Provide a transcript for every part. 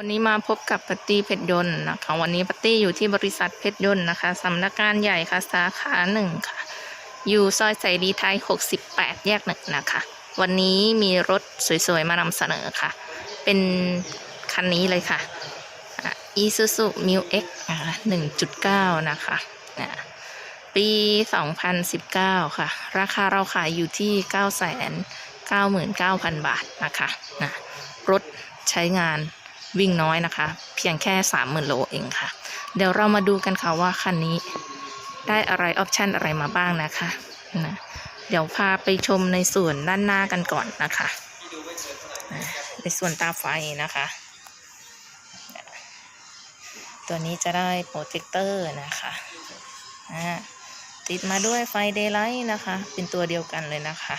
วันนี้มาพบกับปตี้เพชรยนต์นะคะวันนี้ปตี้อยู่ที่บริษัทเพชรยนต์นะคะสำนักงานใหญ่ค่ะสาขาหนึ่งค่ะ อยู่ซอยไสดีไทย 68 แยกหนึ่งนะคะ วันนี้มีรถสวยๆ มานำเสนอค่ะ เป็นคันนี้เลยค่ะ Isuzu Mu X นะคะ1.9 นะคะอะปี 2019 ค่ะ ราคาเราขายอยู่ที่ 999,000 บาทนะคะนะรถใช้งาน วิ่งน้อยนะคะ เพียงแค่ 30,000 โลเองค่ะ เดี๋ยวเรามาดูกันค่ะว่าคันนี้ได้อะไรออปชันอะไรมาบ้างนะคะนะเดี๋ยวพาไปชมในส่วนด้านหน้ากันก่อนนะคะ ในส่วนตาไฟนะคะ ตัวนี้จะได้โปรเจคเตอร์นะคะติดมาด้วยไฟเดย์ไลท์นะคะ เป็นตัวเดียวกันเลยนะคะ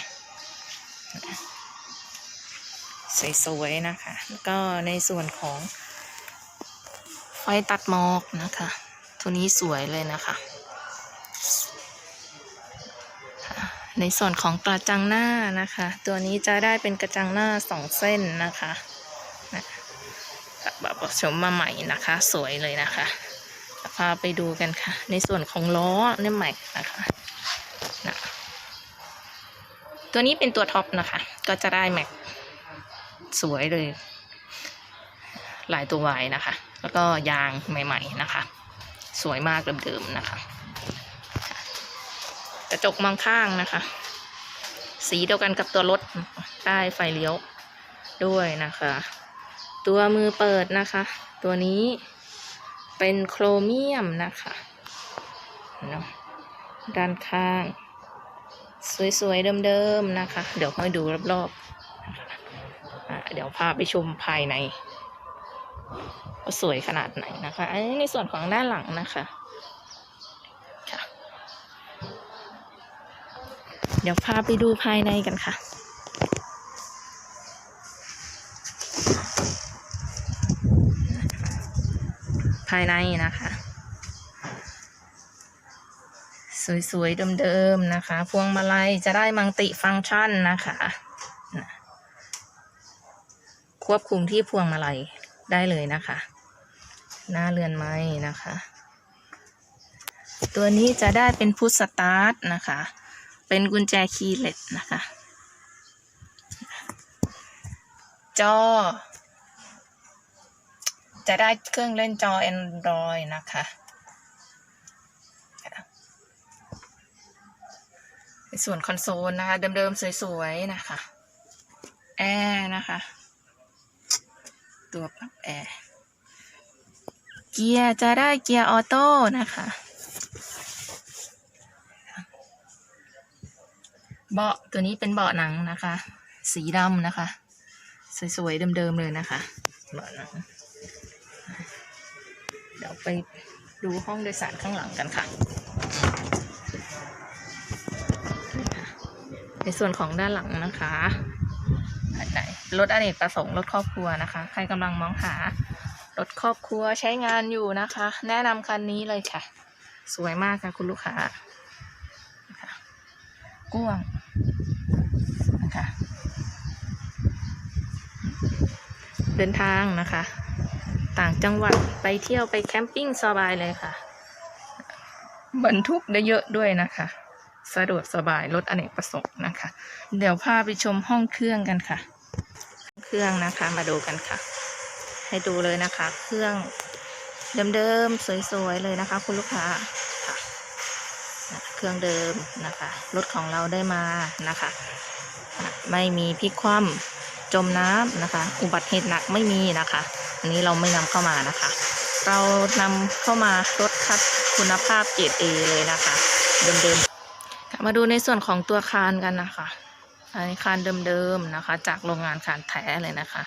สวยๆนะคะ แล้วก็ในส่วนของไฟตัดหมอกนะคะ ตัวนี้สวยเลยนะคะ ในส่วนของกระจังหน้านะคะ ตัวนี้จะได้เป็นกระจังหน้าสองเส้นนะคะแบบผสมมาใหม่นะคะ สวยเลยนะคะพาไปดูกันค่ะ ในส่วนของล้อเนี่ยใหม่นะคะนะตัวนี้เป็นตัวท็อปนะคะ ก็จะได้แม็ก สวยเลย หลายตัววายนะคะ แล้วก็ยางใหม่ ๆนะคะ สวยมากเดิมๆนะคะ กระจกมองข้างนะคะ สีเดียวกันกับตัวรถได้ไฟเลี้ยวด้วยนะคะ ตัวมือเปิดนะคะ ตัวนี้เป็นโครเมียมนะคะเนาะด้านข้าง สวยๆเดิมๆนะคะ เดี๋ยวค่อยดูรอบๆ เดี๋ยวพาไปชมภายในว่าสวยขนาดไหนนะคะ อันนี้ในส่วนของด้านหลังนะคะค่ะ เดี๋ยวพาไปดูภายในกันค่ะภายในนะคะ สวยๆเดิมๆนะคะ พวงมาลัยจะได้มังติฟังก์ชันนะคะนะ ควบคุมที่พวงมาลัยได้เลยนะคะ หน้าเรือนไม้นะคะ ตัวนี้จะได้เป็นพุทสตาร์ทนะคะ เป็นกุญแจคีย์เล็ตนะคะ จอ จะได้เครื่องเล่นจอ Android นะคะในส่วนคอนโซลนะคะ เดิมๆ สวย ๆ นะคะ แอร์นะคะ ตัวปรับแอร์เกียร์จะได้เกียร์ออโต้นะคะเบาะตัวนี้เป็นเบาะหนังนะคะ สีดำนะคะ สวยๆเดิมๆเลยนะคะเบาะหนังเดี๋ยวไปดูห้องโดยสารข้างหลังกันค่ะ ในส่วนของด้านหลังนะคะ รถอเนกประสงค์รถครอบครัวนะคะ ใครกำลังมองหารถครอบครัวใช้งานอยู่นะคะ แนะนำคันนี้เลยค่ะ สวยมากค่ะคุณลูกค้านะคะกว้งนะคะเดินทางนะคะ ต่างจังหวัดไปเที่ยวไปแคมปิ้งสบายเลยค่ะบรรทุกได้เยอะด้วยนะคะ สะดวกสบายรถอเนกประสงค์นะคะ เดี๋ยวพาไปชมห้องเครื่องกันค่ะ เครื่องนะคะมาดูกันค่ะ ให้ดูเลยนะคะ เครื่องเดิมๆสวยๆเลยนะคะ คุณลูกค้าค่ะเครื่องเดิมนะคะรถของเราได้มานะคะ ไม่มีพลิกคว่ำจมน้ำนะคะ อุบัติเหตุหนักไม่มีนะคะ อันนี้เราไม่นำเข้ามานะคะ เรานำเข้ามารถคัดคุณภาพเกรดเอเลยนะคะ เดิมๆ มาดูในส่วนของตัวคานกันนะคะอันนี้คานเดิมๆนะคะ จากโรงงานคานแท้เลยนะคะ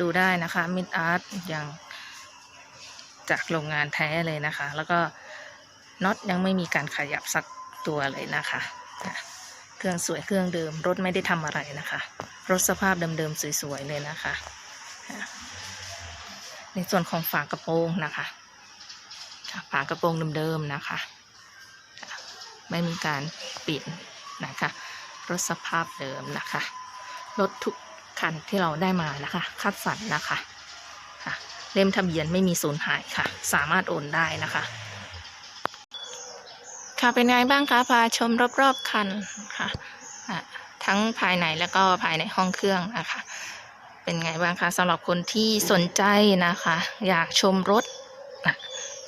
ดูได้นะคะมิดอาร์ตอย่างจากโรงงานแท้เลยนะคะ แล้วก็น็อตยังไม่มีการขยับสักตัวเลยนะคะ เครื่องสวยเครื่องเดิม รถไม่ได้ทำอะไรนะคะ รถสภาพเดิมๆสวยๆเลยนะคะ ในส่วนของฝากระโปรงนะคะฝากระโปรงเดิมๆนะคะ ไม่มีการเปลี่ยนนะคะรถสภาพเดิมนะคะรถทุกคันที่เราได้มานะคะคัดสรรนะคะค่ะเล่มทะเบียนไม่มีสูญหายค่ะ สามารถโอนได้นะคะ ค่ะเป็นไงบ้างคะพาชมรอบๆคันค่ะอะทั้งภายในแล้วก็ภายในห้องเครื่องนะคะ เป็นไงบ้างคะสำหรับคนที่สนใจนะคะ อยากชมรถ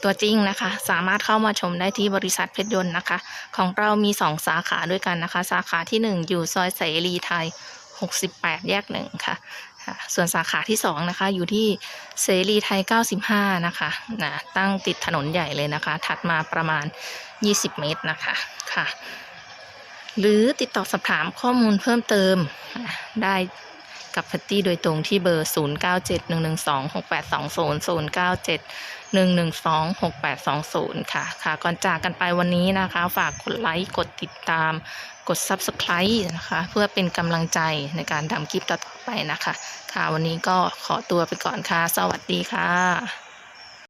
ตัวจริงนะคะ สามารถเข้ามาชมได้ที่บริษัทเพชรยนต์นะคะ ของเรามี 2 สาขาด้วยกันนะคะ สาขาที่ 1 อยู่ซอยเสรีไทย 68 แยกหนึ่งค่ะส่วนสาขาที่2นะคะอยู่ที่เสรีไทย 95 นะคะนะตั้งติดถนนใหญ่เลยนะคะ ถัดมาประมาณ 20 เมตรนะคะค่ะ หรือติดต่อสอบถามข้อมูลเพิ่มเติมได้ กับพัตตี้โดยตรงที่เบอร์ 0971126820 0971126820 ค่ะ ค่ะ ก่อนจากกันไปวันนี้นะคะ ฝากกดไลค์ กดติดตาม กด Subscribe นะคะ เพื่อเป็นกำลังใจในการทำคลิปต่อไปนะคะ ค่ะ วันนี้ก็ขอตัวไปก่อนค่ะ สวัสดีค่ะ